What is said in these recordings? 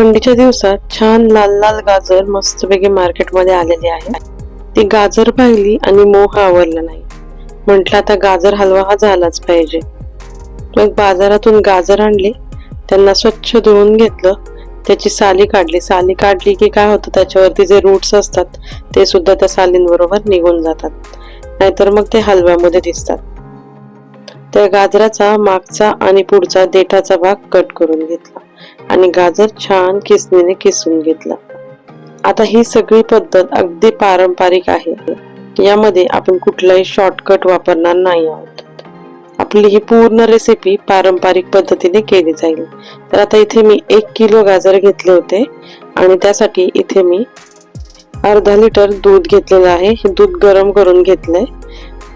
थंडीच्या दिवसात छान लाल लाल गाजर मस्तपैकी मार्केटमध्ये आलेले आहे. ती गाजर पाहिली आणि मोह आवरला नाही. म्हटलं आता गाजर हलवा हा झालाच पाहिजे. मग बाजारातून गाजर आणले त्यांना स्वच्छ धुवून घेतलं त्याची साली काढली. साली काढली की काय होतं त्याच्यावरती जे रूट्स असतात ते सुद्धा त्या सालींबरोबर निघून जातात. नाहीतर मग ते हलव्यामध्ये दिसतात. त्या गाजराचा मागचा आणि पुढचा देठाचा भाग कट करून घेतला. आणि गाजर छान किसणीने किसून घेतला. आता ही सगळी पद्धत अगदी पारंपरिक आहे. यामध्ये आपण कुठलाही शॉर्टकट वापरणार नाही आहोत. आपली ही पूर्ण रेसिपी पारंपरिक पद्धतीने केली जाईल. तर आता इथे मी एक किलो गाजर घेतले होते आणि त्यासाठी इथे मी अर्धा लिटर दूध घेतलेलं आहे. हे दूध गरम करून घेतलंय.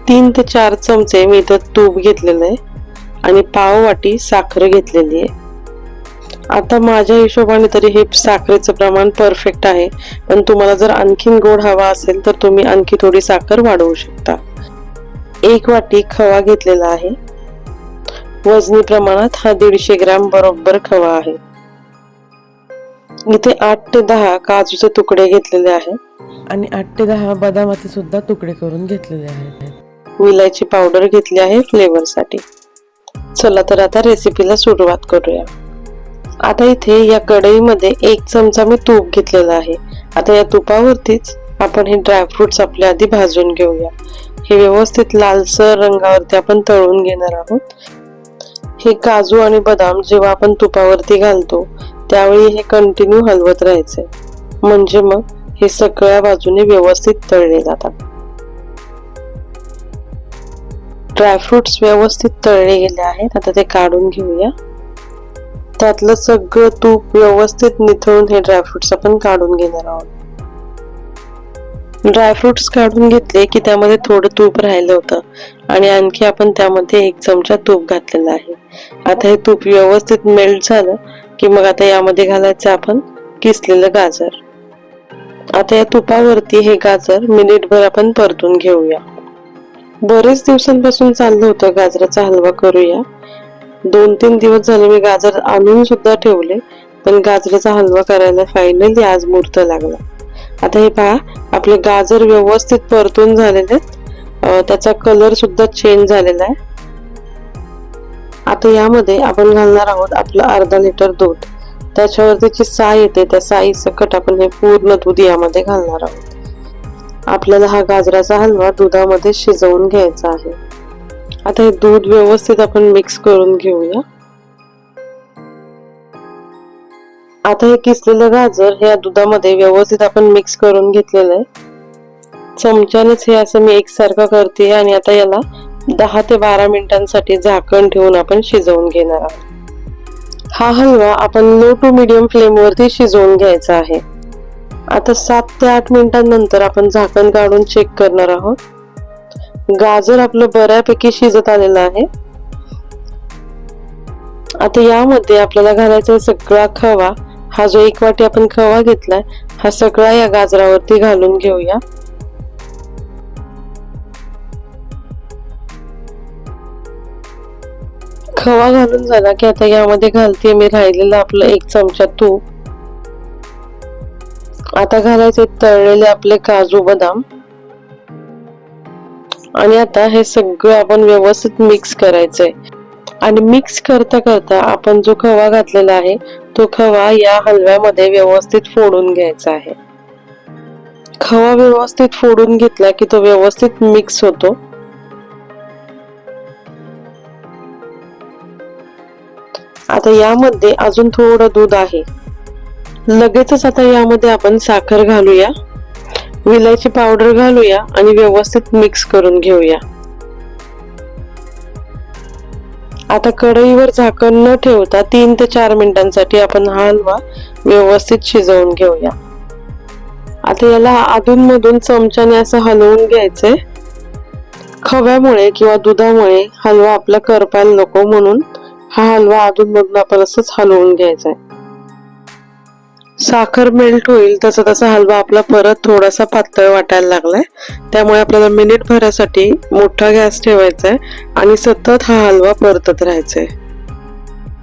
तीन ते चार चमचे मी इथं तूप घेतलेलं आहे आणि पाव वाटी साखर घेतलेली आहे. आता माझ्या हिशोबाने तरी हे साखरेचं प्रमाण परफेक्ट आहे. पण तुम्हाला जर आणखीन गोड हवा असेल तर तुम्ही आणखी थोडी साखर वाढवू शकता. एक वाटी खवा घेतलेला आहे. वजनी प्रमाणात हा दीडशे ग्रॅम बरोबर खवा आहे. इथे आठ ते दहा काजूचे तुकडे घेतलेले आहेत आणि आठ ते दहा बदामाचे सुद्धा तुकडे करून घेतलेले आहेत. विलायची पावडर घेतली आहे फ्लेवर साठी. चला तर आता रेसिपीला सुरुवात करूया. आता इथे या कढईमध्ये एक चमचा मी तूप घेतलेला आहे. आता या तुपावरतीच आपण हे ड्रायफ्रुट्स आपल्या आधी भाजून घेऊया. हे व्यवस्थित लालसर रंगावरती आपण तळून घेणार आहोत. हे काजू आणि बदाम जेव्हा आपण तुपावरती घालतो त्यावेळी हे कंटिन्यू हलवत राहायचे. म्हणजे मग हे सगळ्या बाजूने व्यवस्थित तळले जातात. ड्रायफ्रुट्स व्यवस्थित तळले गेले आहेत. आता ते काढून घेऊया. त्यातलं सगळं तूप व्यवस्थित निथळून हे ड्रायफ्रुट्स आपण काढून घेणार आहोत. ड्रायफ्रुट्स काढून घेतले की त्यामध्ये थोडं तूप राहिलं होतं आणि आणखी आपण त्यामध्ये एक चमचा तूप घातलेला आहे. आता हे तूप व्यवस्थित मेल्ट झालं की मग आता यामध्ये घालायचं आपण किसलेलं गाजर. आता या तुपावरती हे गाजर मिनिटभर आपण परतून घेऊया. बरेच दिवसांपासून चाललं होतं गाजराचा हलवा करूया. दोन तीन दिवस झाले मी गाजर आणून सुद्धा ठेवले पण गाजराचा हलवा करायला फायनली आज मुहूर्त लागला. आता हे पहा आपले गाजर व्यवस्थित परतून झालेले आहेत. त्याचा कलर सुद्धा चेंज झालेला आहे. आता यामध्ये आपण घालणार आहोत आपलं अर्धा लिटर दूध. त्याच्यावरती जी साय येते त्या साई सकट आपण हे पूर्ण दूध यामध्ये घालणार आहोत. आपल्याला हा गाजराचा हलवा दुधामध्ये शिजवून घ्यायचा आहे. आता हे दूध व्यवस्थित आपण मिक्स करून घेऊया. आता हे किसलेलं गाजर हे या दुधामध्ये व्यवस्थित आपण मिक्स करून घेतलेलं आहे. चमच्यानेच हे असं मी एकसारखं करते आणि आता याला दहा ते बारा मिनिटांसाठी झाकण ठेवून आपण शिजवून घेणार आहोत. हा हलवा आपण लो टू मिडियम फ्लेमवरती शिजवून घ्यायचा आहे. आता सात ते आठ मिनिटांनंतर आपण झाकण काढून चेक करणार आहोत. गाजर आपलं बऱ्यापैकी शिजत आलेलं आहे. आता यामध्ये आपल्याला घालायचा सगळा खवा. हा जो एक वाटी आपण खवा घेतलाय हा सगळा या गाजरावरती घालून घेऊया. खवा घालून झाला की आता यामध्ये घालते मी राहिलेलं आपलं एक चमचा तूप. आता घालायचे तळलेले आपले काजू बदाम. आणि आता हे सगळं आपण व्यवस्थित मिक्स करायचंय. आणि मिक्स करता करता आपण जो खवा घातलेला आहे तो खवा या हलव्यामध्ये व्यवस्थित फोडून घ्यायचा आहे. खवा व्यवस्थित फोडून घेतला की तो व्यवस्थित मिक्स होतो. आता यामध्ये अजून थोडं दूध आहे. लगेचच आता यामध्ये आपण साखर घालूया. विलायची पावडर घालूया आणि व्यवस्थित मिक्स करून घेऊया. आता कढईवर झाकण न ठेवता तीन ते चार मिनिटांसाठी आपण हा हलवा व्यवस्थित शिजवून घेऊया. आता याला अधून मधून चमच्याने असं हलवून घ्यायचंय. खव्यामुळे किंवा दुधामुळे हलवा आपला करपायला नको म्हणून हा हलवा अधून मधून आपण असंच हलवून घ्यायचा आहे साखर मेल्ट होईल तसा तसा हलवा आपला परत थोडासा पातळ वाटायला लागलाय. त्यामुळे आपल्याला मिनिट भरासाठी मोठा गॅस ठेवायचा आहे आणि सतत हा हलवा परतत राहायचा आहे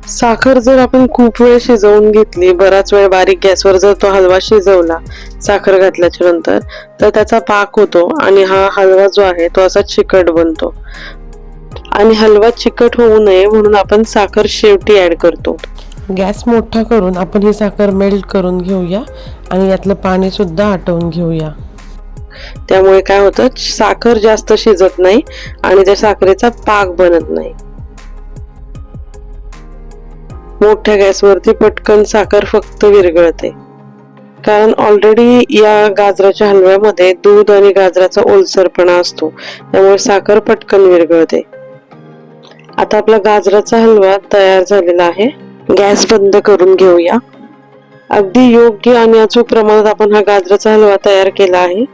साखर जर आपण खूप वेळ शिजवून घेतली बराच वेळ बारीक गॅसवर जर तो हलवा शिजवला साखर घातल्याच्या नंतर तर त्याचा पाक होतो आणि हा हलवा जो आहे तो असा चिकट बनतो. आणि हलवा चिकट होऊ नये म्हणून आपण साखर शेवटी ऍड करतो. गॅस मोठा करून आपण ही साखर मेल्ट करून घेऊया आणि यातलं पाणी सुद्धा आटवून घेऊया. त्यामुळे काय होतं? साखर जास्त शिजत नाही आणि त्या साखरेचा पाक बनत नाही. मोठ्या गॅसवरती पटकन साखर फक्त विरघळते. कारण ऑलरेडी या गाजराच्या हलव्यामध्ये दूध आणि गाजराचा ओलसरपणा असतो. त्यामुळे साखर पटकन विरघळते. आता आपला गाजराचा हलवा तयार झालेला आहे. गॅस बंद करून घेऊया. अगदी योग्य आणि अचूक प्रमाणात आपण हा गाजराचा हलवा तयार केला आहे.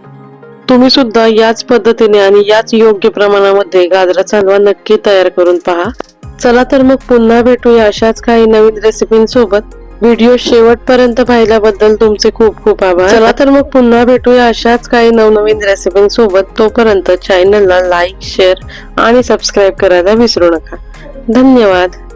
तुम्ही सुद्धा याच पद्धतीने आणि याच योग्य प्रमाणामध्ये गाजराचा हलवा नक्की तयार करून पहा. चला तर मग पुन्हा भेटूया अशाच काही नवीन रेसिपींसोबत. व्हिडिओ शेवटपर्यंत पाहिल्याबद्दल तुमचे खूप खूप आभार. चला तर मग पुन्हा भेटूया अशाच काही नवनवीन रेसिपींसोबत. तोपर्यंत चॅनलला लाईक शेअर आणि सबस्क्राईब करायला विसरू नका. धन्यवाद.